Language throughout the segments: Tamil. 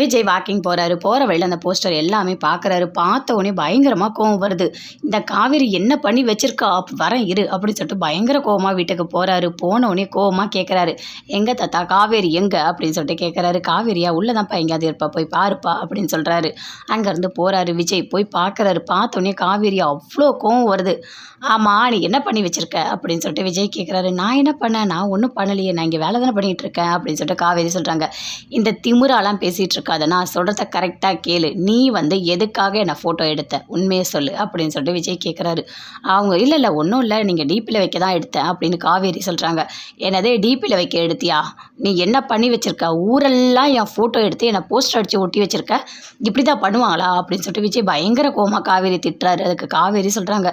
விஜய் வாக்கிங் போகிறாரு போகிற வழியில் அந்த போஸ்டர் எல்லாமே பார்க்குறாரு பார்த்த உடனே பயங்கரமாக கோவம் வருது. இந்த காவேரி என்ன பண்ணி வச்சிருக்கா? வரேன் இரு அப்படின்னு சொல்லிட்டு பயங்கர கோவமாக வீட்டுக்கு போகிறாரு போன உடனே கோவமாக கேட்குறாரு எங்கே தாத்தா? காவேரி எங்கே? அப்படின்னு சொல்லிட்டு கேட்குறாரு காவேரியா? உள்ளே தான்ப்பா எங்கேயாவது இருப்பா. போய் பாருப்பா. அப்படின்னு சொல்கிறாரு அங்கேருந்து போகிறாரு விஜய். போய் பார்க்குறாரு பார்த்த உடனே காவேரி அவ்வளோ கோவம் வருது. ஆமாம் நீ என்ன பண்ணி வச்சிருக்க? அப்படின்னு சொல்லிட்டு விஜய் கேட்குறாரு நான் என்ன பண்ணேன்? நான் ஒன்றும் பண்ணலையே. நான் இங்கே வேலை தானே பண்ணிகிட்டு இருக்கேன். அப்படின்னு சொல்லிட்டு காவேரி சொல்கிறாங்க இந்த திமுறாலாம் பேசிகிட்டு இருக்காத நான் சொல்கிறத கரெக்டாக கேளு. நீ வந்து எதுக்காக என்னை ஃபோட்டோ எடுத்த? உண்மையை சொல்லு அப்படின்னு சொல்லிட்டு விஜய் கேட்குறாரு அவங்க இல்லை இல்லை ஒன்றும் இல்லை. நீங்கள் டிபியில் வைக்க தான் எடுத்தேன். அப்படின்னு காவேரி சொல்கிறாங்க என்னதே டிபியில் வைக்க எடுத்தியா? நீ என்ன பண்ணி வச்சுருக்க? ஊரெல்லாம் என் ஃபோட்டோ எடுத்து என்னை போஸ்டர் அடித்து ஒட்டி வச்சுருக்க? இப்படி தான் பண்ணுவாங்களா? அப்படின்னு சொல்லிட்டு விஜய் பயங்கர கோமா காவேரி திட்டுறாரு. அதுக்கு காவேரி சொல்கிறாங்க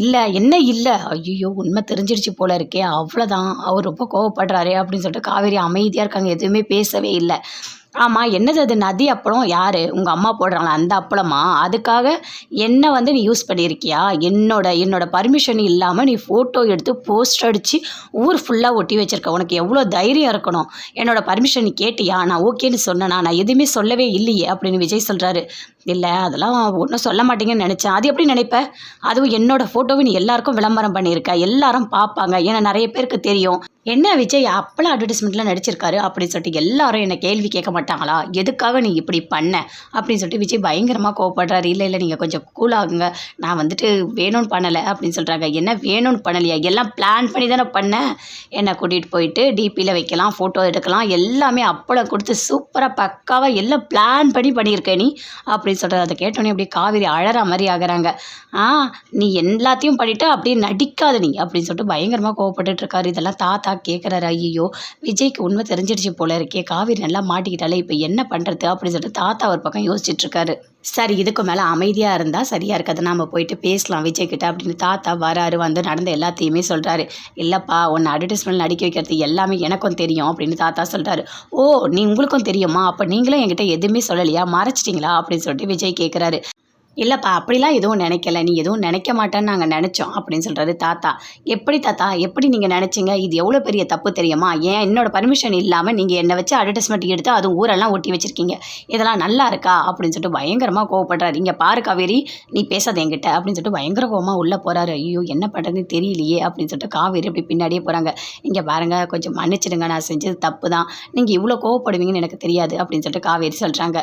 இல்லை என்ன இல்லை? ஐயோ உண்மை தெரிஞ்சிருச்சு போல இருக்கே. அவ்வளோதான் அவர் ரொம்ப கோவப்படுறாரு. அப்படின்னு சொல்லிட்டு காவேரி அமைதியாக இருக்காங்க. எதுவுமே பேசவே இல்லை. ஆமாம் என்னது அது? நதி அப்பளம்? யார்? உங்கள் அம்மா போடுறாங்களா? அந்த அப்பளமா? அதுக்காக என்ன வந்து நீ யூஸ் பண்ணியிருக்கியா? என்னோட என்னோட பர்மிஷன் இல்லாமல் நீ ஃபோட்டோ எடுத்து போஸ்ட் அடித்து ஊர் ஃபுல்லாக ஒட்டி வச்சுருக்க. உனக்கு எவ்வளோ தைரியம் இருக்கணும்? என்னோட பர்மிஷன் நீ கேட்டியா? நான் ஓகேன்னு சொன்னேனா? நான் எதுவுமே சொல்லவே இல்லையே அப்படின்னு விஜய் சொல்கிறாரு இல்லை அதெல்லாம் ஒன்றும் சொல்ல மாட்டீங்கன்னு நினச்சேன். அது எப்படி நினைப்ப? அதுவும் என்னோட ஃபோட்டோவை நீ எல்லாருக்கும் விளம்பரம் பண்ணியிருக்க. எல்லாரும் பார்ப்பாங்க ஏன்னா நிறைய பேருக்கு தெரியும். என்ன விஜய் அப்பளம் அட்வர்டைஸ்மெண்ட்டில் நடிச்சிருக்காரு அப்படின்னு சொல்லிட்டு எல்லாரும் என்னை கேள்வி கேட்க மாட்டாங்களா? எதுக்காக நீ இப்படி பண்ண? அப்படின்னு சொல்லிட்டு விஜய் பயங்கரமாக கோவப்படுறாரு. இல்லை இல்லை நீங்கள் கொஞ்சம் கூலாகுங்க நான் வந்துட்டு வேணும்னு பண்ணலை அப்படின்னு சொல்கிறாங்க என்ன வேணும்னு பண்ணலையா? எல்லாம் பிளான் பண்ணி தானே பண்ணேன் என்னை கூட்டிகிட்டு போயிட்டு டிபியில் வைக்கலாம் ஃபோட்டோ எடுக்கலாம். எல்லாமே அப்பளம் கொடுத்து சூப்பராக பக்காவாக எல்லாம் பிளான் பண்ணி பண்ணியிருக்கேன் நீ. அப்படின்னு சொல்கிறது அதை கேட்டோன்னே அப்படியே காவேரி அழற மாதிரி ஆகிறாங்க. ஆ நீ எல்லாத்தையும் பண்ணிவிட்டு அப்படியே நடிக்காத நீ அப்படின்னு சொல்லிட்டு பயங்கரமாக கோவப்பட்டுட்டு இருக்காரு. இதெல்லாம் தாத்தா கேட்குறாரு ஐயோ விஜய்க்கு உண்மை தெரிஞ்சிடுச்சு போல இருக்கே. காவேரி நல்லா மாட்டிக்கிட்டாலே இப்போ என்ன பண்ணுறது அப்படின்னு சொல்லிட்டு தாத்தா ஒரு பக்கம் யோசிச்சுட்ருக்காரு சரி இதுக்கு மேலே அமைதியாக இருந்தால் சரியாக இருக்காது. நம்ம போயிட்டு பேசலாம். விஜய்கிட்ட அப்படின்னு தாத்தா வராரு வந்து நடந்த எல்லாத்தையுமே சொல்கிறாரு இல்லைப்பா உன்னை அட்வர்டைஸ்மெண்ட் நடிக்க வைக்கிறது எல்லாமே எனக்கும் தெரியும் அப்படின்னு தாத்தா சொல்கிறாரு ஓ நீ உங்களுக்கும் தெரியுமா? அப்போ நீங்களும் என்கிட்ட எதுவுமே சொல்லலையா? மறைச்சிட்டிங்களா? அப்படின்னு சொல்லிட்டு விஜய் கேட்குறாரு இல்லைப்பா அப்படிலாம் எதுவும் நினைக்கல. நீ எதுவும் நினைக்க மாட்டேன்னு நாங்கள் நினச்சோம் அப்படின்னு சொல்கிறது தாத்தா. எப்படி தாத்தா எப்படி நீங்கள் நினச்சிங்க? இது எவ்வளோ பெரிய தப்பு தெரியுமா? ஏன் என்னோட பர்மிஷன் இல்லாமல் நீங்கள் என்னை வச்சு அட்வர்டைஸ்மெண்ட் எடுத்து அதுவும் ஊரெல்லாம் ஒட்டி வச்சுருக்கீங்க? இதெல்லாம் நல்லா இருக்கா? அப்படின்னு சொல்லிட்டு பயங்கரமாக கோவப்படுறாரு. இங்கே பாரு காவேரி நீ பேசாத என்கிட்ட அப்படின்னு சொல்லிட்டு பயங்கர கோவமாக உள்ளே போகிறாரு ஐயோ என்ன பண்ணுறதுன்னு தெரியலையே அப்படின்னு சொல்லிட்டு காவேரி அப்படி பின்னாடியே போகிறாங்க இங்கே பாருங்க கொஞ்சம் மன்னிச்சிடுங்க நான் செஞ்சது தப்பு தான் நீங்கள் இவ்வளோ கோவப்படுவீங்கன்னு எனக்கு தெரியாது அப்படின்னு சொல்லிட்டு காவேரி சொல்கிறாங்க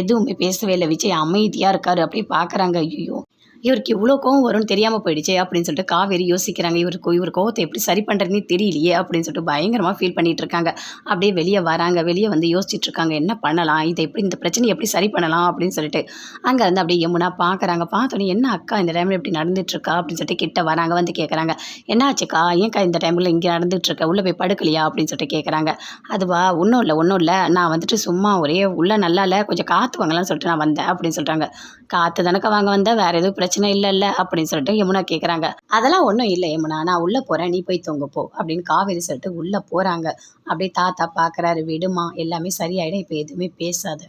எதுவுமே பேசவே இல்லை. விஜய் அமைதியாக இருக்காரு. அப்படி பார்க்குறாங்க ஐயோ இவருக்கு இவ்வளோ கோவம் வரும்னு தெரியாமல் போயிடுச்சே அப்படின்னு சொல்லிட்டு காவேரி யோசிக்கிறாங்க. இவருக்கு இவர் கோவத்தை எப்படி சரி பண்ணுறதுனே தெரியலையே அப்படின்னு சொல்லிட்டு பயங்கரமாக ஃபீல் பண்ணிகிட்டு இருக்காங்க. அப்படியே வெளியே வராங்க. வெளியே வந்து யோசிச்சுட்டு இருக்காங்க. என்ன பண்ணலாம்? இதை எப்படி இந்த பிரச்சனையை எப்படி சரி பண்ணலாம்? அப்படின்னு சொல்லிட்டு. அங்கே வந்து அப்படியே யமுனா பார்க்குறாங்க பார்த்தோன்னே என்ன அக்கா இந்த டைமில் எப்படி நடந்துட்டுருக்கா அப்படின்னு சொல்லிட்டு கிட்ட வராங்க. வந்து கேட்குறாங்க என்ன ஆச்சுக்கா ஏன்க்கா இந்த டைமில் இங்கே நடந்துட்டுருக்க உள்ளே போய் படுக்கலையா? அப்படின்னு சொல்லிட்டு கேட்குறாங்க அதுவா? ஒன்றும் இல்லை ஒன்றும் இல்லை. நான் வந்துட்டு சும்மா ஒரே உள்ளே நல்லா இல்லை. கொஞ்சம் காற்று வாங்கலாம்னு சொல்லிட்டு நான் வந்தேன். அப்படின்னு சொல்கிறாங்க காற்று தானக்க வாங்க வந்தேன் வேறு எதுவும் பிரச்சனை பிரச்சனை இல்லைல்ல அப்படின்னு சொல்லிட்டு யமுனா கேட்குறாங்க அதெல்லாம் ஒன்றும் இல்லை யமுனா நான் உள்ளே போகிறேன் நீ போய் தொங்க போ அப்படின்னு காவேரி சொல்லிட்டு உள்ளே போகிறாங்க அப்படியே தாத்தா பார்க்குறாரு விடுமா எல்லாமே சரியாயிடும் இப்போ எதுவுமே பேசாத.